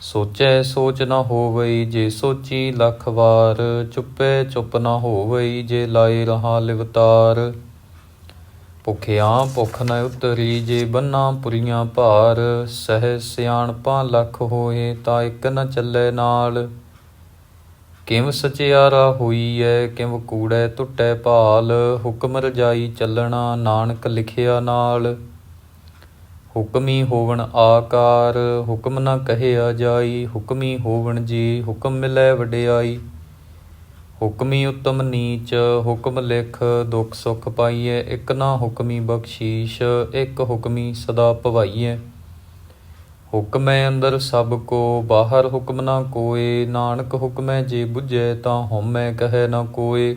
ਸੋਚੈ ਸੋਚ ਨਾ ਹੋਵਈ ਜੇ ਸੋਚੀ ਲੱਖ ਵਾਰ, ਚੁੱਪੈ ਚੁੱਪ ਨਾ ਹੋਵਈ ਜੇ ਲਾਏ ਰਹਾ ਲਿਵਤਾਰ। ਭੁਖਿਆ ਭੁਖ ਨ ਉਤਰੀ ਜੇ ਬੰਨਾ ਪੁਰੀਆਂ ਭਾਰ, ਸਹਿ ਸਿਆਣਪਾਂ ਲੱਖ ਹੋਏ ਤਾਂ ਇੱਕ ਨ ਚੱਲੇ ਨਾਲ। ਕਿਵ ਸਚਿਆਰਾ ਐ ਕਿਵ ਕੂੜੈ ਟੁੱਟੈ ਭਾਲ, ਹੁਕਮ ਰਜਾਈ ਚੱਲਣਾ ਨਾਨਕ ਲਿਖਿਆ ਨਾਲ। ਹੁਕਮੀ ਹੋਵਣ ਆਕਾਰ, ਹੁਕਮ ਨਾ ਕਹਿਆ ਜਾਈ ਹੁਕਮੀ ਹੋਵਣ ਜੀ, ਹੁਕਮ ਮਿਲੈ ਵਡਿਆਈ। ਹੁਕਮੀ ਉਤਮ ਨੀਚ, ਹੁਕਮ ਲਿਖ, ਦੁਖ ਸੁਖ ਪਾਈਐ, ਇਕ ਨਾ ਹੁਕਮੀ ਬਖਸ਼ੀਸ਼, ਇਕ ਹੁਕਮੀ ਸਦਾ ਭਵਾਈਐ। ਹੁਕਮੈ ਅੰਦਰ ਸਭ ਕੋ, ਬਾਹਰ ਹੁਕਮ ਨਾ ਕੋਏ, ਨਾਨਕ ਹੁਕਮੈ ਜੇ ਬੁਝੈ ਤਾਂ ਹਉਮੈ ਕਹੈ ਨਾ ਕੋਏ।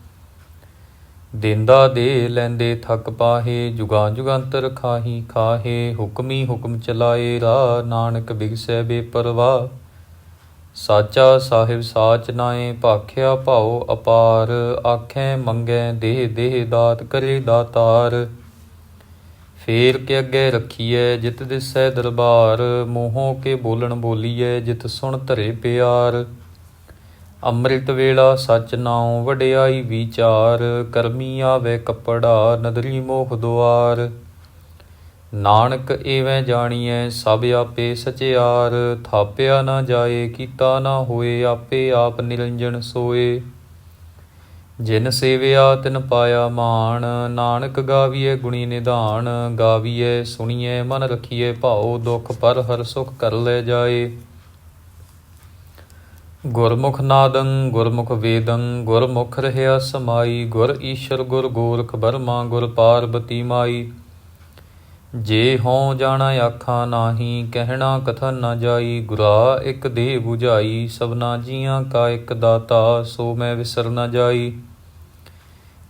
ਦਿੰਦਾ ਦੇ ਲੈਂਦੇ ਥਕ ਪਾਹੇ, ਜੁਗਾ ਜੁਗੰਤਰ ਖਾਹੀ, ਖਾਹੇ, ਹੁਕਮੀ ਹੁਕਮ ਚਲਾਏ ਰਾ ਨਾਨਕ ਬਿਗਸੈ ਬੇਪਰਵਾਹ। ਸਾਚਾ ਸਾਹਿਬ ਸਾਚ ਨਾਏ, ਭਾਖਿਆ ਭਾਉ ਅਪਾਰ, ਆਖੈ ਮੰਗੈ ਦੇਹ ਦੇਹ ਦਾਤ ਕਰੇ ਦਾਤਾਰ। ਫੇਰ ਕੇ ਅੱਗੇ ਰੱਖੀਐ ਜਿਤ ਦਿਸੈ ਦਰਬਾਰ, ਮੋਹੋਂ ਕੇ ਬੋਲਣ ਬੋਲੀਐ ਜਿਤ ਸੁਣ ਧਰੇ ਪਿਆਰ। ਅੰਮ੍ਰਿਤ ਵੇਲਾ ਸਚ ਨਾਉ ਵਡਿਆਈ ਵਿਚਾਰ, ਕਰਮੀ ਆਵੇ ਕੱਪੜਾ, ਨਦਰੀ ਮੋਹ ਦੁਆਰ। ਨਾਨਕ ਏਵੇਂ ਜਾਣੀਐ, ਸਭ ਆਪੇ ਸਚਿਆਰ। ਥਾਪਿਆ ਨਾ ਜਾਏ, ਕੀਤਾ ਨਾ ਹੋਏ, ਆਪੇ ਆਪ ਨਿਰੰਜਨ ਸੋਏ। ਜਿਨ ਸੇਵਿਆ, ਤਿਨ ਪਾਇਆ ਮਾਣ। ਨਾਨਕ ਗਾਵੀਏ ਗੁਣੀ ਨਿਧਾਨ। ਗਾਵੀਏ ਸੁਣੀਏ ਮਨ ਰਖੀਏ ਭਾਉ, ਦੁਖ ਪਰ ਹਰ ਸੁਖ ਕਰ ਲੈ ਜਾਏ। ਗੁਰਮੁਖ ਨਾਦੰ, ਗੁਰਮੁਖ ਵੇਦੰ, ਗੁਰਮੁਖ ਰਹਿਆ ਸਮਾਈ, ਗੁਰ ਈਸ਼ਰ ਗੁਰ ਗੋਰਖ ਬਰਮਾ, ਗੁਰ ਪਾਰਬਤੀ ਮਾਈ। ਜੇ ਹਉ ਜਾਣਾ ਆਖਾਂ ਨਾਹੀ, ਕਹਿਣਾ ਕਥਨ ਨਾ ਜਾਈ, ਗੁਰਾ ਇੱਕ ਦੇ 부ਝਾਈ ਸਭਨਾ ਜੀਆਂ ਕਾ ਇੱਕ ਦਾਤਾ, ਸੋ ਮੈਂ ਵਿਸਰ ਨਾ ਜਾਈ।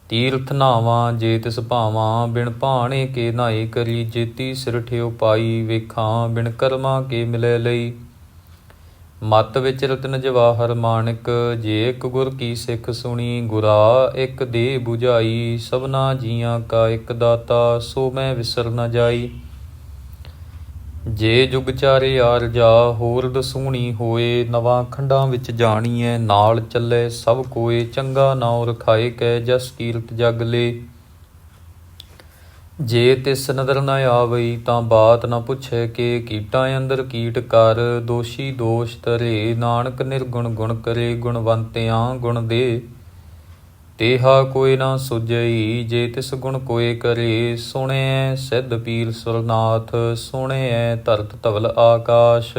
ਤੀਰਥ ਨਾਵਾਂ, ਜੇ ਤਿਸ ਭਾਵਾਂ, ਬਿਨ ਭਾਣੇ ਕੇ ਨਾਏ ਕਰੀ, ਜੇਤੀ ਸਿਰ ਠਿਓ ਪਾਈ, ਵੇਖਾਂ ਬਿਨ ਕਰਮਾਂ ਕੇ ਮਿਲੇ ਲਈ। ਮਤ ਵਿੱਚ ਰਤਨ ਜਵਾਹਰ ਮਾਨਕ, ਜੇ ਇੱਕ ਗੁਰ ਕੀ ਸਿੱਖ ਸੁਣੀ, ਗੁਰਾ ਇੱਕ ਦੇ 부ਝਾਈ ਸਭਨਾ ਜੀਆਂ ਕਾ ਇੱਕ ਦਾਤਾ, ਸੋ ਮੈਂ ਵਿਸਰ ਨਾ ਜਾਈ। ਜੇ ਜੁਗ ਚਾਰੇ ਆਰ ਜਾ, ਹੋਰ ਦਸੂਣੀ ਹੋਏ, ਨਵਾਂ ਖੰਡਾਂ ਵਿੱਚ ਜਾਣੀਐ, ਨਾਲ ਚੱਲੇ ਸਭ ਕੋਏ, ਚੰਗਾ ਨਾਉ ਰਖਾਏ, ਕੈ ਜਸ ਕੀਰਤ ਜਗ ਲੇ। ਜੇ ਤਿਸ ਨਦਰ ਨ ਆਵਈ ਤਾਂ ਬਾਤ ਨ ਪੁੱਛੇ ਕਿ ਕੀਟਾਂ ਅੰਦਰ ਕੀਟ ਕਰ, ਦੋਸ਼ੀ ਦੋਸ਼ ਤਰੇ ਨਾਨਕ ਨਿਰਗੁਣ ਗੁਣ ਕਰੇ, ਗੁਣਵੰਤਿਆਂ ਗੁਣ ਦੇ। ਤੇਹਾ ਕੋਈ ਨਾ ਸੁਝਈ, ਜੇ ਤਿਸ ਗੁਣ ਕੋਏ ਕਰੇ ਸੁਣਿਐ ਸਿੱਧ ਪੀਰ ਸੁਰਨਾਥ ਸੁਣਿਐ ਧਰਤ ਧਵਲ ਆਕਾਸ਼।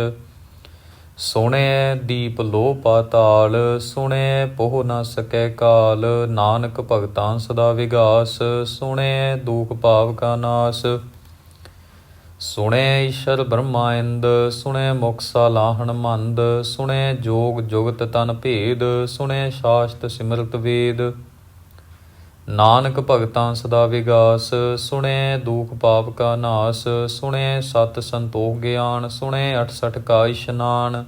ਸੁਣੈ ਦੀਪ ਲੋ ਪਾਤਾਲ ਸੁਣਿਐ ਪੋਹ ਨ ਸਕੈ ਕਾਲ, ਨਾਨਕ ਭਗਤਾਂ ਸਦਾ ਵਿਗਾਸ, ਸੁਣੈ ਦੁਖ ਭਾਵ ਕਾ ਨਾਸ। ਸੁਣੈ ਈਸ਼ਰ ਬ੍ਰਹਮਾ ਇੰਦ ਸੁਣਿਐ ਮੁਖ ਸਾਲਾਹਣ ਮੰਦ, ਸੁਣੈ ਜੋਗ ਜੁਗਤ ਤਨ ਭੇਦ, ਸੁਣੈ ਸ਼ਾਸਤ ਸਿਮਰਤ ਵੇਦ। ਨਾਨਕ ਭਗਤਾਂ ਸਦਾ ਵਿਗਾਸ ਸੁਣਿਐ ਦੁਖ ਪਾਪ ਕਾ ਨਾਸ ਸੁਣਿਐ ਸਤ ਸੰਤੋਖ ਗਿਆਨ ਸੁਣਿਐ 68 ਕਾ ਇਸ਼ਨਾਨ।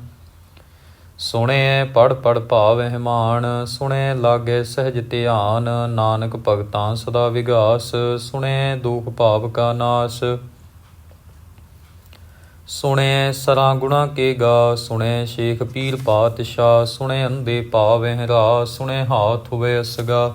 ਸੁਣਿਐ ਪੜ ਪੜ ਭਾਵਹਿਮਾਨ ਸੁਣਿਐ ਲਾਗੇ ਸਹਿਜ ਧਿਆਨ, ਨਾਨਕ ਭਗਤਾਂ ਸਦਾ ਵਿਗਾਸ ਸੁਣਿਐ ਦੁਖ ਭਾਵ ਕਾ ਨਾਸ। ਸੁਣਿਐ ਸਰਾਂ ਗੁਣਾ ਕੇ ਗਾ ਸੁਣਿਐ ਸ਼ੇਖ ਪੀਰ ਪਾਤਸ਼ਾਹ ਸੁਣਿਐ ਅੰਦੇ ਭਾਵਹਿ ਰਾ ਸੁਣਿਐ ਹਾਥ ਹੋਵੇ ਅਸਗਾ।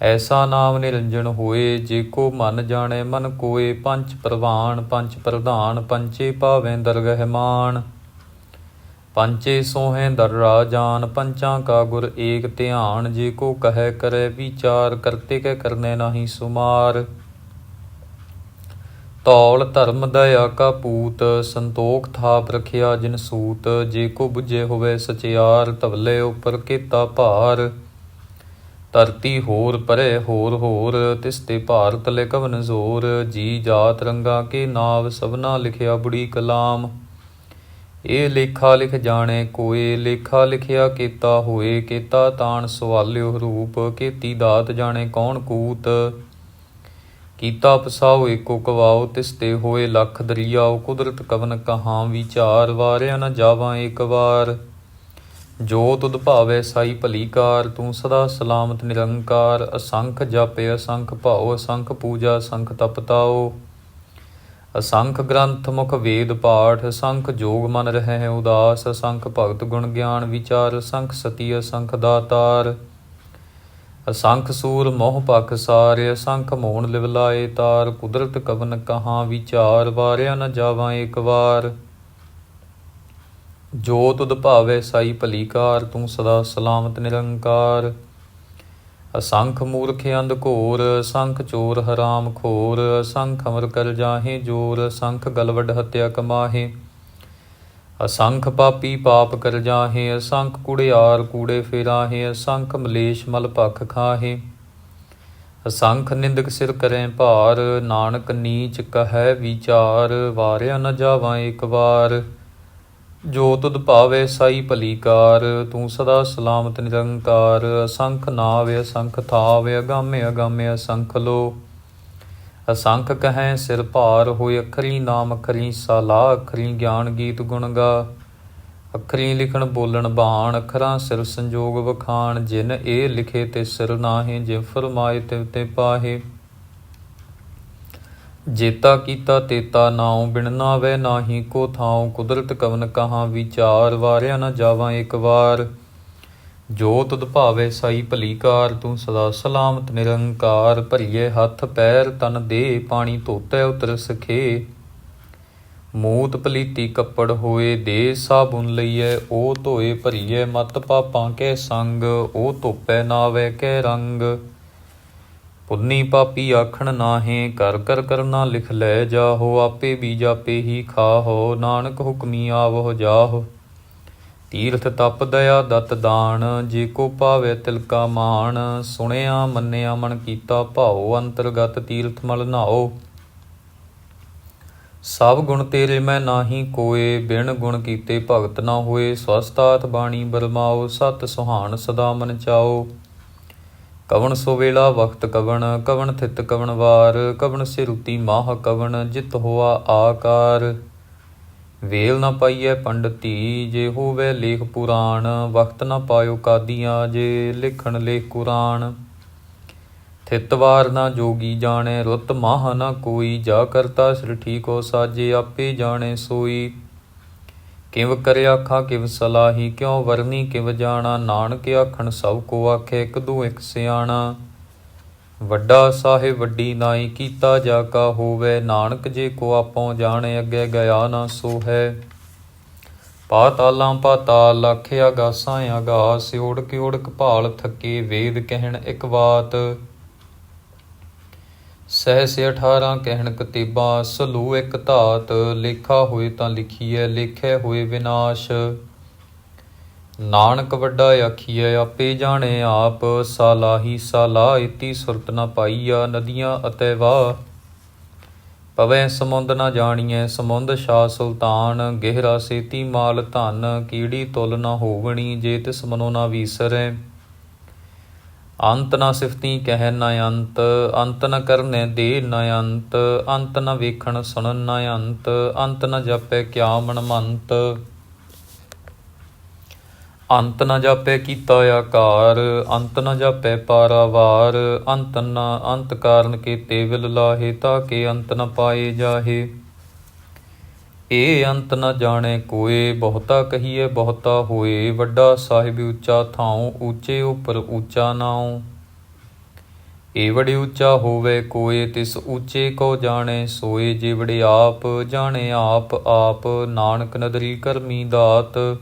ਐਸਾ ਨਾਮ ਨਿਰੰਜਨ ਹੋਏ, ਜੇ ਕੋ ਮਨ ਜਾਣੈ ਮਨ ਕੋਏ, ਪੰਜ ਪ੍ਰਵਾਨ, ਪੰਜ ਪ੍ਰਧਾਨ ਪੰਚੇ ਭਾਵੇਂ ਦਰਗਹਿਮਾਨ ਪੰਚੇ ਸੋਹੈ ਦਰ ਰਾਜਾਨ ਪੰਚਾਂ ਕਾ ਗੁਰ ਏਕ ਧਿਆਨ, ਜੇ ਕੋ ਕਹੈ ਕਰੈ ਵਿਚਾਰ, ਕਰਤੇ ਕੈ ਕਰਨੇ ਨਾਹੀ ਸੁਮਾਰ। ਤੌਲ ਧਰਮ ਦਇਆ ਕਾ ਪੂਤ, ਸੰਤੋਖ ਥਾਪ ਰਖਿਆ ਜਿਨ ਸੂਤ, ਜੇ ਕੋ 부ਝੇ ਹੋਵੇ ਸਚਿਆਰ ਤਵਲੇ ਉਪਰ ਕੀਤਾ ਭਾਰ। ਧਰਤੀ ਹੋਰ ਪਰੇ ਹੋਰ ਹੋਰ, ਤਿਸਤੇ ਭਾਰਤ ਲੈ ਕਵਨ ਜ਼ੋਰ, ਜੀ ਜਾਤ ਰੰਗਾ ਕੇ ਨਾਵ ਸਭਨਾ ਲਿਖਿਆ ਬੁੜੀ ਕਲਾਮ। ਇਹ ਲੇਖਾ ਲਿਖ ਜਾਣੇ ਕੋਏ, ਲੇਖਾ ਲਿਖਿਆ ਕੀਤਾ ਹੋਏ, ਕੀਤਾ ਤਾਣ ਸਵਾਲਿਓ ਰੂਪ, ਕੀਤੀ ਦਾਤ ਜਾਣੇ ਕੌਣ ਕੂਤ। ਕੀਤਾ ਪਸਾਓ ਏਕੋ ਕਵਾਓ, ਤਿਸਤੇ ਹੋਏ ਲੱਖ ਦਰਿਆਓ, ਕੁਦਰਤ ਕਵਨ ਕਹਾਂ ਵਿਚਾਰ, ਵਾਰਿਆ ਨਾ ਜਾਵਾਂ ਏਕ ਵਾਰ। ਜੋ ਤੁਧ ਭਾਵੇ ਸਾਈ ਭਲੀ ਕਾਰ ਤੂੰ ਸਦਾ ਸਲਾਮਤ, ਨਿਰੰਕਾਰ, ਅਸੰਖ ਜਪ, ਅਸੰਖ ਭਾਉ, ਅਸੰਖ ਪੂਜਾ, ਅਸੰਖ ਤਪਤਾਓ ਅਸੰਖ ਗ੍ਰੰਥ ਮੁਖ ਵੇਦ ਪਾਠ, ਅਸੰਖ ਜੋਗ ਮਨ ਰਹਿ ਉਦਾਸ, ਅਸੰਖ ਭਗਤ ਗੁਣ ਗਿਆਨ ਵਿਚਾਰ, ਅਸੰਖ ਸਤੀ, ਅਸੰਖ ਦਾਤਾਰ। ਅਸੰਖ ਸੂਰ ਮੋਹ ਪਖ ਸਾਰੇ, ਅਸੰਖ ਮੋਹਣ ਲਿਵ ਤਾਰ। ਕੁਦਰਤ ਕਵਨ ਕਹਾਂ ਵਿਚਾਰ, ਵਾਰਿਆ ਨ ਜਾਵਾਂ ਏਕ ਵਾਰ। ਜੋ ਤੁਧ ਭਾਵੇ ਸਾਈ ਭਲੀਕਾਰ, ਤੂੰ ਸਦਾ ਸਲਾਮਤ ਨਿਰੰਕਾਰ। ਅਸੰਖ ਮੂਰਖ ਅੰਧ ਘੋਰ, ਅਸੰਖ ਚੋਰ ਹਰਾਮ ਖੋਰ, ਅਸੰਖ ਅਮਰ ਕਰ ਜਾਹੇ ਜੋਰ, ਅਸੰਖ ਗਲਵਡ ਹਤਿਆ ਕਮਾਹੇ। ਅਸੰਖ ਪਾਪੀ ਪਾਪ ਕਰ ਜਾਹੇ, ਅਸੰਖ ਕੁੜਿਆਰ ਕੂੜੇ ਫੇਰਾਹੇ, ਅਸੰਖ ਮਲੇਸ਼ ਮਲ ਭਖ ਖਾਹੇ। ਅਸੰਖ ਨਿੰਦਕ ਸਿਰ ਕਰੈ ਭਾਰ, ਨਾਨਕ ਨੀਚ ਕਹੈ ਵਿਚਾਰ, ਵਾਰਿਆ ਨ ਜਾਵਾਂ ਇੱਕ ਵਾਰ। ਜੋ ਤੁਧ ਭਾਵੇ ਸਾਈ ਭਲੀਕਾਰ, ਤੂੰ ਸਦਾ ਸਲਾਮਤ ਨਿਰੰਕਾਰ, ਅਸੰਖ ਨਾਵੇ, ਅਸੰਖ ਥਾਵੇ, ਅਗਾਮੇ ਅਗਾਮੇ ਅਸੰਖ ਲੋ। ਅਸੰਖ ਕਹੈ, ਸਿਰ ਭਾਰ ਹੋਇ ਅਖਰੀ ਨਾਮ, ਅਖਰੀ ਸਾਲਾ, ਅਖਰੀ ਗਿਆਨ ਗੀਤ ਗੁਣ ਗਾ। ਅਖਰੀ ਲਿਖਣ ਬੋਲਣ ਬਾਣ, ਅਖਰਾਂ ਸਿਰ ਸੰਜੋਗ ਵਖਾਣ, ਜਿਨ ਇਹ ਲਿਖੇ ਤੇ ਸਿਰ ਨਾਹੀ ਜੇ ਫਰਮਾਏ ਤਿਵ ਤੇ ਪਾਹੇ। ਜੇਤਾ ਕੀਤਾ ਤੇਤਾ ਨਾਉ ਬਿਨ ਨਾਵੇ ਨਾਹੀ ਕੋ ਥਾਉ, ਕੁਦਰਤ ਕਵਨ ਕਹਾਂ ਵਿਚਾਰ, ਵਾਰਿਆ ਨਾ ਜਾਵਾਂ ਇੱਕ ਵਾਰ। ਜੋ ਤੁਧ ਭਾਵੇ ਸਾਈ ਭਲੀਕਾਰ, ਤੂੰ ਸਦਾ ਸਲਾਮਤ ਨਿਰੰਕਾਰ, ਭਰੀਏ ਹੱਥ ਪੈਰ ਤਨ ਦੇ, ਪਾਣੀ ਧੋਤੇ ਉਤਰ ਸਖੇ। ਮੂਤ ਪਲੀਤੀ ਕੱਪੜ ਹੋਏ, ਦੇ ਸਾਬੁਨ ਲਈਏ ਉਹ ਧੋਏ ਭਰੀਏ ਮਤ ਪਾਪਾਂ ਕੇ ਸੰਗ ਉਹ ਧੋਪੈ ਨਾਵੇ ਕੇ ਰੰਗ। ਪੁੰਨੀ ਪਾਪੀ ਆਖਣ ਨਾਹੇ ਕਰ ਕਰ ਕਰਨਾ ਲਿਖ ਲੈ ਜਾਹੋ, ਆਪੇ ਵੀ ਜਾਪੇ ਹੀ ਖਾਹੋ, ਨਾਨਕ ਹੁਕਮੀ ਆਵੋ ਜਾਹੋ। ਤੀਰਥ ਤਪ ਦਇਆ ਦਤ ਦਾਨ, ਜੇ ਕੋ ਪਾਵੇ ਤਿਲਕਾ ਮਾਣ, ਸੁਣਿਆ ਮੰਨਿਆ ਮਨ ਕੀਤਾ ਭਾਉ, ਅੰਤਰਗਤ ਤੀਰਥ ਮਲ ਨਾਓ ਸਭ ਗੁਣ ਤੇਰੇ ਮੈਂ ਨਾਹੀ ਕੋਏ, ਬਿਨ ਗੁਣ ਕੀਤੇ ਭਗਤ ਨਾ ਹੋਏ ਸਵਸਤਾਤ ਬਾਣੀ ਬਰਮਾਓ ਸਤ ਸੁਹਾਣ ਸਦਾ ਮਨ ਚਾਓ ਕਵਣ ਸੋ ਵੇਲਾ ਵਕਤ ਕਵਣ ਕਵਣ ਥਿਤ ਕਵਣ ਵਾਰ, ਕਵਣ ਸਿਰੁਤੀ ਮਾਹ ਕਵਣ, ਜਿਤ ਹੋਆ ਆਕਾਰ। ਵੇਲ ਨਾ ਪਾਈਐ ਪੰਡਤੀ, ਜੇ ਹੋਵੇ ਲੇਖ ਪੁਰਾਣ ਵਕਤ ਨਾ ਪਾਇਓ ਕਾਦੀਆਂ, ਜੇ ਲਿਖਣ ਲੇਖ ਕੁਰਾਨ। ਥਿਤ ਵਾਰ ਨਾ ਜੋਗੀ ਜਾਣੇ, ਰੁੱਤ ਮਾਹ ਨਾ ਕੋਈ, ਜਾ ਕਰਤਾ ਸਿਰ ਠੀਕੋ ਸਾਜੇ, ਆਪੇ ਜਾਣੇ ਸੋਈ। ਕਿਵ ਕਰਿ ਆਖਾਂ ਕਿਵ ਸਲਾਹੀ, ਕਿਉ ਵਰਨੀ, ਕਿਵ ਜਾਣਾ? ਨਾਨਕ ਆਖਣ, ਸਭ ਕੋ ਆਖੇ, ਇੱਕ ਦੂ ਇੱਕ ਸਿਆਣਾ। ਵੱਡਾ ਸਾਹਿਬ, ਵੱਡੀ ਨਾਈ, ਕੀਤਾ ਜਾ ਕਾ ਹੋਵੇ। ਨਾਨਕ ਜੇ ਕੋ ਆਪੋ ਜਾਣੇ, ਅੱਗੇ ਗਿਆ ਨਾ ਸੋ ਹੈ ਪਾਤਾਲਾਂ ਪਾਤਾਲ ਲਖ ਆਗਾਸਾਂ ਆਗਾਸ ਓੜ ਕੇ ਓੜਕ ਭਾਲ ਥੱਕੇ, ਵੇਦ ਕਹਿਣ ਇੱਕ ਬਾਤ ਸਹਿਸੇ 18 ਕਹਿਣ ਕਤੀਬਾ, ਸਲੂ ਇੱਕ ਧਾਤ, ਲੇਖਾ ਹੋਏ ਤਾਂ ਲਿਖੀਐ, ਲੇਖੇ ਹੋਏ ਵਿਨਾਸ਼। ਨਾਨਕ ਵੱਡਾ ਆਖੀਐ, ਆਪੇ ਜਾਣੇ ਆਪ, ਸਾਲਾਹੀ ਸਾਲਾ ਇਤੀ ਸੁਰਤ ਨ ਪਾਈਆ, ਨਦੀਆਂ ਅਤੇ ਵਾਹ। ਪਵੈ ਸਮੁੰਦ ਨਾ ਜਾਣੀਐ, ਸਮੁੰਦ ਸ਼ਾ ਸੁਲਤਾਨ, ਗਹਿਰਾ ਸੇਤੀ ਮਾਲ ਧਨ, ਕੀੜੀ ਤੁਲ ਨਾ ਹੋਵਣੀ, ਜੇ ਤਿਸ ਮਨੋ ਨ ਵੀਸਰੈ। ਅੰਤ ਨਾ ਸਿਫਤੀ ਕਹਿ ਨ ਅੰਤ ਅੰਤ ਨ ਕਰਨੇ ਦੇ ਨ ਅੰਤ ਅੰਤ ਨ ਵੇਖਣ ਸੁਣਨ ਨਾ ਅੰਤ ਅੰਤ ਨਾ ਜਾਪੈ ਕਿਆ ਮਨ ਮੰਤ ਅੰਤ ਨਾ ਜਾਪੈ ਕੀਤਾ ਆਕਾਰ, ਅੰਤ ਨਾ ਜਾਪੈ ਪਾਰਾਵਾਰ, ਅੰਤ ਨਾ, ਅੰਤ ਕਾਰਨ ਕੇ ਵਿਲ ਲਾਹੇ, ਤਾਂ ਕੇ ਅੰਤ ਨਾ ਪਾਏ ਜਾਹੇ। ਇਹ ਅੰਤ ਨ ਜਾਣੇ ਕੋਏ, ਬਹੁਤਾ ਕਹੀਏ ਬਹੁਤਾ ਹੋਏ, ਵੱਡਾ ਸਾਹਿਬ ਉੱਚਾ ਥਾਉ, ਉੱਚੇ ਉਪਰ ਉੱਚਾ ਨਾਉ। ਏ ਵੜੇ ਉੱਚਾ ਹੋਵੇ ਕੋਏ, ਤਿਸ ਉੱਚੇ ਕੋ ਜਾਣੇ, ਸੋਏ ਜੇਵੜੇ ਆਪ, ਜਾਣੇ ਆਪ ਆਪ, ਨਾਨਕ ਨਦਰੀ ਕਰਮੀ ਦਾਤ।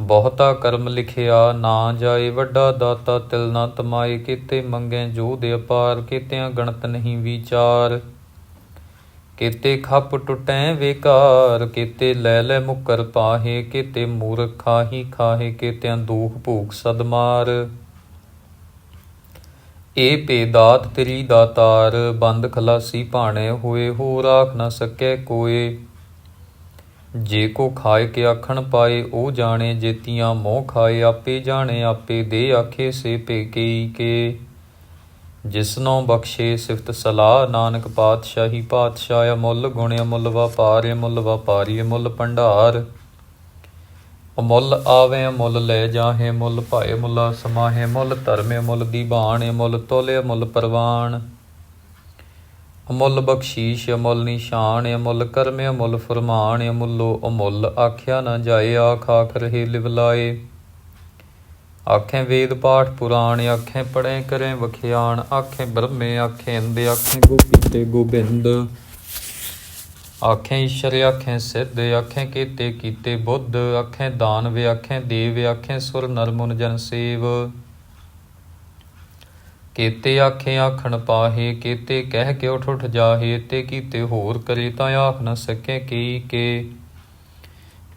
ਬਹੁਤਾ ਕਰਮ ਲਿਖਿਆ ਨਾ ਜਾਏ, ਵੱਡਾ ਦਾਤਾ ਤਿਲ ਨਾ ਤਮਾਏ, ਕੀਤੇ ਮੰਗੇ ਜੋ ਦੇ ਅਪਾਰ, ਕੀਤਿਆਂ ਗਣਤ ਨਹੀਂ ਵਿਚਾਰ। ਕੀਤੇ ਖੱਪ ਟੁੱਟੈ ਵੇਕਾਰ, ਕੀਤੇ ਲੈ ਲੈ ਮੁਕਰ ਪਾਹੇ, ਕੀਤੇ ਮੂਰਖ ਖਾਹੀ ਖਾਹੇ, ਕੀਤਿਆਂ ਦੂਖ ਭੂਖ ਸਦਮਾਰ। ਏ ਪੇ ਤੇਰੀ ਦਾਤਾਰ ਬੰਦ ਖਲਾਸੀ ਭਾਣੇ ਹੋਏ ਹੋ ਰਾਖ ਨਾ ਸਕੈ ਕੋਏ। ਜੇ ਕੋ ਖਾਏ ਕੇ ਆਖਣ ਪਾਏ, ਉਹ ਜਾਣੇ ਜੇਤੀਆਂ ਮੋਹ ਖਾਏ, ਆਪੇ ਜਾਣੇ, ਆਪੇ ਦੇ ਆਖੇ ਸੇ ਪੇ ਕੀ ਕੇ। ਜਿਸਨੋ ਬਖਸ਼ੇ ਸਿਫਤ ਸਲਾਹ, ਨਾਨਕ ਪਾਤਸ਼ਾਹੀ ਪਾਤਸ਼ਾਹ ਅਮੁੱਲ, ਗੁਣ ਅਮੁੱਲ ਵਪਾਰ, ਅਮੁੱਲ ਵਪਾਰੀ, ਅਮੁੱਲ ਭੰਡਾਰ। ਅਮੁੱਲ ਆਵੇ, ਅਮੁੱਲ ਲੈ ਜਾਹੇ ਮੁੱਲ ਭਾਏ ਮੁੱਲਾ ਸਮਾਹੇ ਮੁੱਲ ਧਰਮੇ ਮੁੱਲ ਦੀਵਾਨ ਅਮੁੱਲ ਤੋਲੇ, ਅਮੁੱਲ ਪਰਵਾਨ ਅਮੁੱਲ ਬਖਸ਼ੀਸ਼, ਅਮੁੱਲ ਨਿਸ਼ਾਨ, ਅਮੁੱਲ ਕਰਮ, ਅਮੁੱਲ ਫਰਮਾਨ, ਅਮੁੱਲੋ ਅਮੁੱਲ ਆਖਿਆ ਨਾ ਜਾਏ, ਆਖ ਆਖ ਰਹੇ ਲਿਵਲਾਏ। ਆਖੇ ਵੇਦ ਪਾਠ ਪੁਰਾਣ, ਆਖੇ ਪੜੇ ਕਰੇ ਵਖਿਆਣ, ਆਖੇ ਬ੍ਰਹਮੇ, ਆਖੇ ਅੰਦੇ ਆਖੇ ਗੋਪੀਤੇ ਗੋਬਿੰਦ। ਆਖੇ ਈਸ਼ਰ, ਆਖੇ ਸਿੱਧ, ਆਖੇ ਕੀਤੇ ਕੀਤੇ ਬੁੱਧ, ਆਖੇ ਦਾਨਵ, ਆਖੇ ਦੇਵ, ਆਖੇ ਸੁਰ ਨਰ ਮੁਨ ਜਨ ਸੇਵ। ਕੀਤੇ ਆਖੇ ਆਖਣ ਪਾਹੇ, ਕੀਤੇ ਕਹਿ ਕੇ ਉਠ ਉਠ ਜਾਹੇ, ਤੇ ਕੀਤੇ ਹੋਰ ਕਰੇ ਤਾਂ ਆਖ ਨਾ ਸਕੇ ਕੀ ਕੇ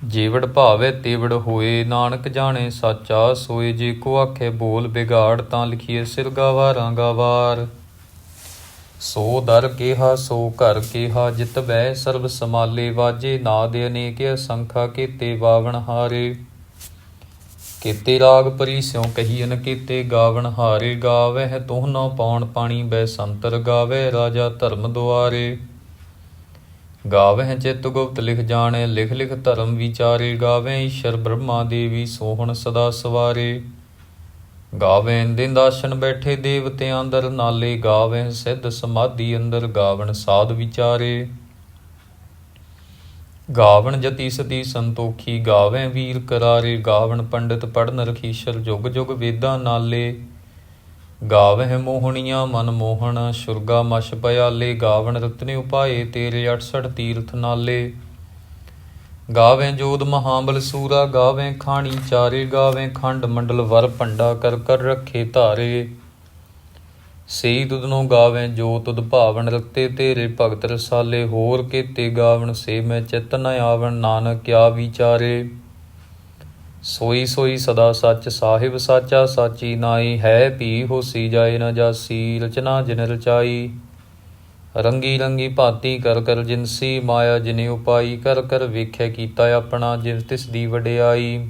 ਜੀਵੜ ਭਾਵੇ ਤੇਵੜ ਹੋਏ, ਨਾਨਕ ਜਾਣੇ ਸਾਚਾ, ਸੋਏ ਜੇ ਕੋ ਆਖੇ ਬੋਲ ਬਿਗਾੜ, ਤਾਂ ਲਿਖੀਏ ਸਿਰ ਗਾਵਾਰਾਂ ਗਾਵਾਰ। ਸੋ ਦਰ ਕਿਹਾ, ਸੋ ਘਰ ਕਿਹਾ, ਜਿਤ ਬੈ ਸਰਬ ਸਮਾਲੇ ਵਾਜੇ ਨਾ ਦੇ ਅਨੇਕ ਅਸੰਖਾ, ਕੀਤੇ ਵਾਵਣ ਹਾਰੇ। ਕੀਤੇ ਰਾਗ ਪਰੀ ਸਿਉ ਕਹੀਨ ਕੀਤੇ ਗਾਵਣ ਹਾਰੇ, ਗਾਵਹਿ ਤੁਹ ਨਾ ਪਾਉਣ ਪਾਣੀ ਬੈ ਸੰਤਰ ਗਾਵੇ ਰਾਜਾ ਧਰਮ ਦੁਆਰੇ। ਗਾਵਹਿ ਚਿਤ ਗੁਪਤ ਲਿਖ ਜਾਣੇ, ਲਿਖ ਲਿਖ ਧਰਮ ਵਿਚਾਰੇ ਗਾਵੈ ਈਸ਼ਰ ਬ੍ਰਹਮਾ ਦੇਵੀ ਸੋਹਣ ਸਦਾ ਸਵਾਰੇ। ਗਾਵੇ ਦਿਨ ਦਾਸ਼ਨ ਬੈਠੇ ਦੇਵਤਿਆਂ ਅੰਦਰ ਨਾਲੇ ਗਾਵੈ ਸਿੱਧ ਸਮਾਧੀ ਅੰਦਰ ਗਾਵਣ ਸਾਧ ਵਿਚਾਰੇ। ਗਾਵਣ ਜਤੀ ਸਤੀ ਸੰਤੋਖੀ ਗਾਵੈ ਵੀਰ ਕਰਾਰੇ, ਗਾਵਣ ਪੰਡਿਤ ਪੜਨ ਰਖੀਸ਼ਰ ਜੁਗ ਜੁਗ ਵੇਦਾਂ ਨਾਲੇ। ਗਾਵਹਿ ਮੋਹਣੀਆਂ ਮਨ ਮੋਹਣ, ਸੁਰਗਾ ਮਛ ਪਿਆਲੇ, ਗਾਵਣ ਰਤਨੇ ਉਪਾਏ, ਤੇਰੇ 68 ਤੀਰਥ ਨਾਲੇ। ਗਾਵੇਂ ਜੋਦ ਮਹਾਬਲ ਸੂਰਾ ਗਾਵੇਂ ਖਾਣੀ ਚਾਰੇ ਗਾਵੇਂ ਖੰਡ ਮੰਡਲ ਵਰ ਭੰਡਾ ਕਰ ਕਰ ਰੱਖੇ ਧਾਰੇ। ਸਈ ਤੁਧਨੋਂ ਗਾਵੇਂ ਜੋ ਤੁਧ ਭਾਵਨ ਰਤੇ, ਤੇਰੇ ਭਗਤ ਰਸਾਲੇ ਹੋਰ ਕੀਤੇ ਗਾਵਣ, ਸੇ ਮੈਂ ਚਿਤ ਨ ਆਵਣ, ਨਾਨਕ ਕਿਆ ਵਿਚਾਰੇ। ਸੋਈ ਸੋਈ ਸਦਾ ਸੱਚ, ਸਾਹਿਬ ਸਾਚਾ, ਸਾਚੀ ਨਾਈ ਹੈ, ਭੀ ਹੋਸੀ ਜਾਏ ਨਾ ਜਾਸੀ, ਰਚਨਾ ਜਿਨ ਰਚਾਈ। ਰੰਗੀ ਰੰਗੀ ਭਾਤੀ ਕਰ ਕਰ ਜਿਨਸੀ ਮਾਇਆ, ਜਿਨੇ ਉਪਾਈ ਕਰ ਕਰ ਵੇਖਿਆ ਕੀਤਾ ਆਪਣਾ ਜਿਸ ਤਿਸ ਦੀ ਵਡਿਆਈ।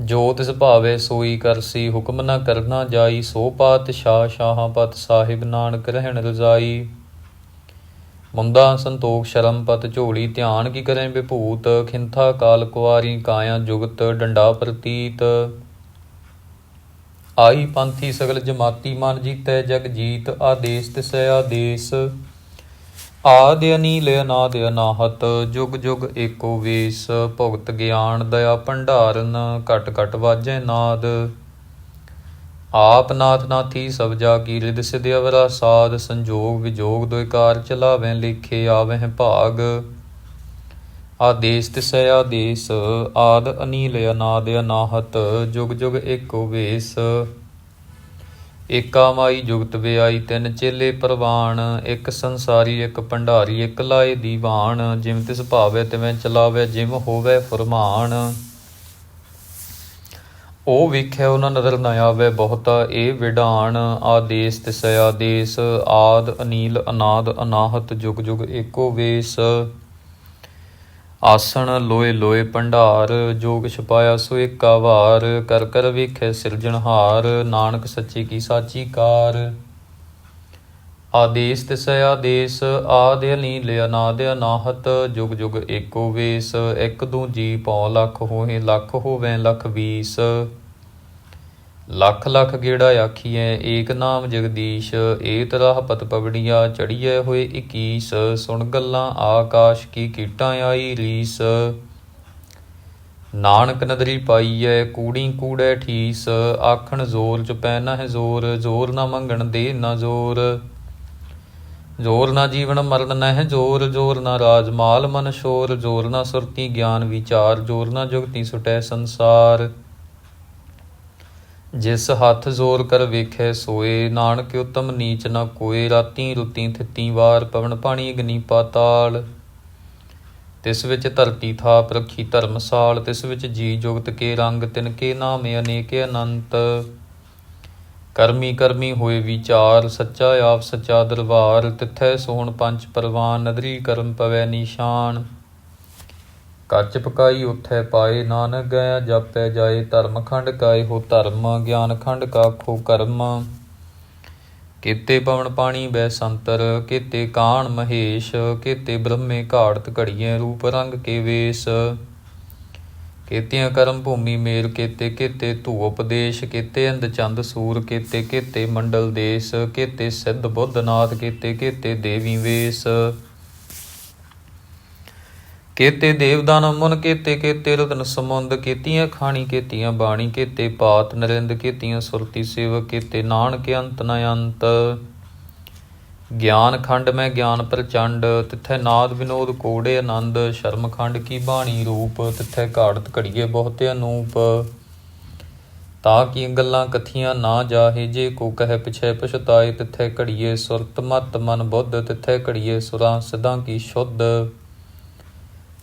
ਜੋ ਤਿਸ ਭਾਵੇ ਸੋਈ ਕਰਸੀ ਹੁਕਮ ਨਾ ਕਰਨਾ ਜਾਈ, ਸੋ ਪਾਤ ਪਾਤਸ਼ਾਹ ਸ਼ਾਹਾਂ ਪਤ ਸਾਹਿਬ ਨਾਨਕ ਰਹਿਣ ਰਜ਼ਾਈ। ਮੁੰਦਾ ਸੰਤੋਖ ਸ਼ਰਮ ਪਤ ਝੋਲੀ, ਧਿਆਨ ਕੀ ਕਰੇ ਵਿਭੂਤ? ਖਿੰਥਾ ਕਾਲ ਕੁਆਰੀ ਕਾਇਆ ਜੁਗਤ, ਡੰਡਾ ਪ੍ਰਤੀਤ। ਆਈ ਪੰਥੀ ਸਗਲ ਜਮਾਤੀ, ਮਨ ਜੀਤੈ ਜਗ ਜੀਤ, ਆਦੇਸ ਤਿਸੈ ਆਦੇਸ। ਆਦਿ ਅਨੀਲ, ਅਨਾਦ ਅਨਾਹਤ, ਜੁਗ ਜੁਗ ਏਕੋ ਵੇਸ। ਭੁਗਤ ਗਿਆਨ, ਦਇਆ ਭੰਡਾਰਨ, ਘਟ ਘਟ ਵਾਜੈ ਨਾਦ। ਆਪ ਨਾਥ ਨਾਥੀ ਸਭ ਜਾ ਕੀ ਰਿਦ ਸਿਧ ਸਾਧ ਸੰਜੋਗ ਵਿਜੋਗ ਦੋਇ ਚਲਾਵੇਂ ਲਿਖੇ ਆਵਹਿ ਭਾਗ। ਆਦੇਸ ਤਿਸੈ ਆਦੇਸ, ਆਦ ਅਨੀਲ ਅਨਾਦ ਅਨਾਹਤ, ਜੁਗ ਜੁਗ ਏਕੋ ਵੇਸ। ਏਕਾ ਮਾਈ ਜੁਗਤ ਵਿਆਈ ਤਿੰਨ ਚੇਲੇ ਪ੍ਰਵਾਨ ਇੱਕ ਸੰਸਾਰੀ, ਇੱਕ ਭੰਡਾਰੀ, ਇੱਕ ਲਾਏ ਦੀਵਾਨ ਜਿਮ ਤਿਸ ਭਾਵੇ ਤਿਵੇਂ ਚਲਾਵੇ ਜਿਮ ਹੋਵੇ ਫਰਮਾਨ। ਉਹ ਵੇਖਿਆ ਉਹਨਾਂ ਨਦਰ ਨਾ ਆਵੇ ਬਹੁਤਾ, ਇਹ ਵਿਡਾਣ ਆਦੇਸ, ਤਿਸ ਆਦੇਸ, ਆਦ, ਅਨੀਲ, ਅਨਾਦ, ਅਨਾਹਤ, ਜੁਗ ਜੁਗ, ਏਕੋ ਵੇਸ, ਆਸਣ, ਲੋਏ ਲੋਏ, ਭੰਡਾਰ, ਜੋਗ ਛਪਾਇਆ, ਸੋ ਏਕਾ ਵਾਰ, ਕਰ ਕਰ ਵੇਖੈ ਸਿਰਜਣਹਾਰ, ਨਾਨਕ ਸੱਚੇ ਕੀ ਸਾਚੀ ਕਾਰ। ਆਦੇਸ ਤਿਸ ਆਦੇਸ, ਆਦਿ ਅਨੀਲ, ਅਨਾਦ ਅਨਾਹਤ, ਜੁਗ ਜੁਗ ਏਕੋ ਵੇਸ, ਇੱਕ ਦੂ ਜੀ ਲੱਖ ਹੋਏ, ਲੱਖ ਹੋਵੇ, ਲੱਖ ਵੀਸ। ਲੱਖ ਲੱਖ ਗੇੜਾ ਆਖੀਐ, ਏਕ ਨਾਮ ਜਗਦੀਸ਼ ਏ ਤਰਾਹ ਪਤ ਪਵੜੀਆ, ਚੜੀਐ ਹੋਏ 21 ਸੁਣ ਗੱਲਾਂ ਆਕਾਸ਼ ਕੀ ਕੀਟਾਂ ਆਈ ਰੀਸ। ਨਾਨਕ ਨਦਰੀ ਪਾਈਐ, ਕੂੜੀ ਕੂੜੈ ਠੀਸ, ਆਖਣ ਜ਼ੋਰ ਚ ਪੈ ਨਾ ਹੈ ਜ਼ੋਰ ਜ਼ੋਰ ਨਾ ਮੰਗਣ ਦੇ ਨਾ ਜ਼ੋਰ। ਜ਼ੋਰ ਨਾ ਜੀਵਨ ਮਰਨ ਨਹਿ, ਜ਼ੋਰ ਜ਼ੋਰ ਨਾ ਰਾਜ ਮਾਲ ਮਨ ਸ਼ੋਰ, ਜ਼ੋਰ ਨਾ ਸੁਰਤੀ ਗਿਆਨ ਵਿਚਾਰ, ਜ਼ੋਰ ਨਾ ਜੁਗਤੀ ਸੁਟੈ ਸੰਸਾਰ। ਜਿਸ ਹੱਥ ਜ਼ੋਰ ਕਰ ਵੇਖੈ ਸੋਏ, ਨਾਨਕ ਉਤਮ ਨੀਚ ਨਾ ਕੋਏ, ਰਾਤੀ ਰੁੱਤੀ ਥਿੱਤੀ ਵਾਰ ਪਵਨ ਪਾਣੀ ਅਗਨੀ ਪਾਤਾਲ। ਤਿਸ ਵਿੱਚ ਧਰਤੀ ਥਾਪ ਰੱਖੀ ਧਰਮਸਾਲ, ਤਿਸ ਵਿੱਚ ਜੀ ਜੁਗਤ ਕੇ ਰੰਗ ਤਿਨ ਕੇ ਨਾਮ ਅਨੇਕ ਅਨੰਤ। ਕਰਮੀ ਕਰਮੀ ਹੋਏ ਵਿਚਾਰ, ਸੱਚਾ ਆਪ ਸੱਚਾ ਦਰਬਾਰ, ਤਿੱਥੈ ਸੋਹਣ ਪੰਜ ਪਰਵਾਨ, ਨਦਰੀ ਕਰਮ ਪਵੈ ਨਿਸ਼ਾਨ। ਕੱਚ ਪਕਾਈ ਉਥੈ ਪਾਏ ਨਾਨਕ ਗਿਆ ਜਾਪੈ ਜਾਏ ਧਰਮ ਖੰਡ ਕਾਏ ਹੋ ਧਰਮ, ਗਿਆਨ ਖੰਡ ਕਾ ਖੋ ਕਰਮ। ਕੀਤੇ ਪਵਨ ਪਾਣੀ ਬੈ ਸੰਤਰ, ਕੀਤੇ ਕਾਣ ਮਹੇਸ਼, ਕੀਤੇ ਬ੍ਰਹਮੇ ਘਾੜਤ ਘੜੀਏ ਰੂਪ ਰੰਗ ਕੇ ਵੇਸ। ਕੀਤਿਆਂ ਕਰਮ ਭੂਮੀ ਮੇਰ ਕੀਤੇ ਕੀਤੇ ਧੂ ਉਪਦੇਸ਼, ਕੀਤੇ ਅੰਧ ਚੰਦ ਸੂਰ, ਕੀਤੇ ਕੀਤੇ ਮੰਡਲ ਦੇਸ, ਕੀਤੇ ਸਿੱਧ ਬੁੱਧ ਨਾਥ, ਕੀਤੇ ਦੇਵੀ ਵੇਸ। ਕੇਤੇ ਦੇਵਦਾਨ ਮੁਨ, ਕੇਤੇ ਕੇਤੇ ਰਤਨ ਸਮੁੰਦ, ਕੀਤੀਆਂ ਖਾਣੀ, ਕੀਤੀਆਂ ਬਾਣੀ, ਕੇਤੇ ਪਾਤ ਨਰਿੰਦ, ਕੀਤੀਆਂ ਸੁਰਤੀ ਸੇਵ ਕੇਤੇ ਨਾਨਕ ਅੰਤ ਨ ਅੰਤ। ਗਿਆਨ ਖੰਡ ਮੈਂ ਗਿਆਨ ਪ੍ਰਚੰਡ, ਤਿੱਥੈ ਨਾਦ ਵਿਨੋਦ ਕੋੜੇ ਆਨੰਦ, ਸ਼ਰਮ ਖੰਡ ਕੀ ਬਾਣੀ ਰੂਪ, ਤਿੱਥੈ ਘਾੜਤ ਘੜੀਏ ਬਹੁਤੇ ਅਨੂਪ। ਤਾਂ ਕੀ ਗੱਲਾਂ ਕਥੀਆਂ ਨਾ ਜਾਹੇ, ਜੇ ਕੋ ਕਹੈ ਪਿਛੈ ਪਛਤਾਏ, ਤਿੱਥੈ ਘੜੀਏ ਸੁਰਤ ਮਤ ਮਨ ਬੁੱਧ, ਤਿੱਥੈ ਘੜੀਏ ਸੁਰਾਂ ਸਿਧਾਂ ਕੀ ਸ਼ੁੱਧ।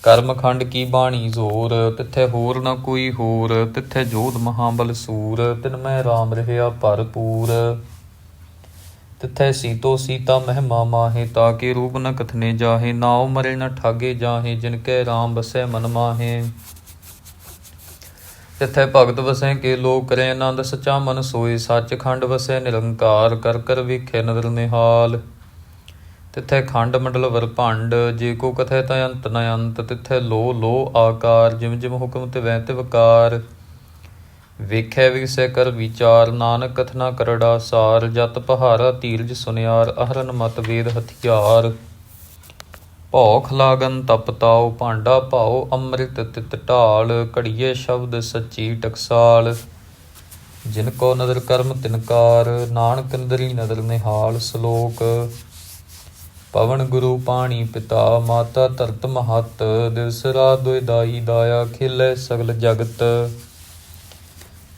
ਕਰਮ ਖੰਡ ਕੀ ਬਾਣੀ ਜ਼ੋਰ, ਤਿੱਥੈ ਹੋਰ ਨਾ ਕੋਈ ਹੋਰ, ਤਿੱਥੈ ਜੋਧ ਮਹਾਬਲ ਸੂਰ, ਤਿਨ ਮੈਂ RAM ਰਹਿਆ ਭਰਪੂਰ। ਤਿਥੈ ਸੀਤੋ ਸੀਤਾ ਮਹਿਮਾ ਮਾਹੇ ਤਾਕੇ ਰੂਪ ਨ ਕਥਨੇ ਜਾਹੇ ਨਾਉ ਮਰੇ ਨ ਠਾਗੇ ਜਾਹੇ, ਜਿਨ ਕੈ RAM ਬਸੈ ਮਨ ਮਾਹੇ। ਤਿੱਥੈ ਭਗਤ ਵਸੈ ਕੇ ਲੋਕ ਕਰੇ ਆਨੰਦ, ਸਚਾ ਮਨ ਸੋਏ ਸੱਚ ਖੰਡ ਵਸੈ ਨਿਰੰਕਾਰ, ਕਰ ਕਰ ਵੇਖੇ ਨਦਰ ਨਿਹਾਲ। ਤਿਥੈ ਖੰਡ ਮੰਡਲ ਵਰ ਭੰਡ, ਜੇ ਕੋ ਕਥੈ ਤ ਅੰਤ ਨ ਅੰਤ, ਤਿੱਥੈ ਲੋ ਲੋ ਆਕਾਰ, ਜਿਮ ਜਿਮ ਹੁਕਮ ਤੇ ਵੈ ਤੇ ਵਕਾਰ ਵੇਖੈ ਵਿਸੈ ਕਰ ਵਿਚਾਰ, ਨਾਨਕ ਕਥਨਾ ਕਰੜਾ ਸਾਰ, ਜਤ ਪਹਾਰਾ ਧੀਰਜ ਸੁਨਿਆਰ, ਅਹਰਨ ਮਤ ਵੇਦ ਹਥਿਆਰ। ਭੌਖ ਲਾਗਨ ਤਪਤਾਉ ਭਾਂਡਾ ਭਾਉ, ਅੰਮ੍ਰਿਤ ਤਿਤ ਢਾਲ, ਘੜੀਏ ਸ਼ਬਦ ਸੱਚੀ ਟਕਸਾਲ। ਜਿਨ ਕੋ ਨਦਰ ਕਰਮ ਤਿਨਕਾਰ ਨਾਨਕ ਨਦਰੀ ਨਦਰ ਨਿਹਾਲ ਸ਼ਲੋਕ। ਪਵਨ ਗੁਰੂ ਪਾਣੀ ਪਿਤਾ, ਮਾਤਾ ਧਰਤ ਮਹਤ, ਦਿਵਸ ਰਾਤ ਦੁਇ ਦਾਈ ਦਾਇਆ ਖਿਲੇ ਸਗਲ ਜਗਤ।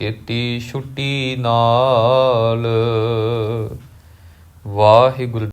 ਕੀਤੀ ਛੁੱਟੀ ਨਾਲ। ਵਾਹਿਗੁਰੂ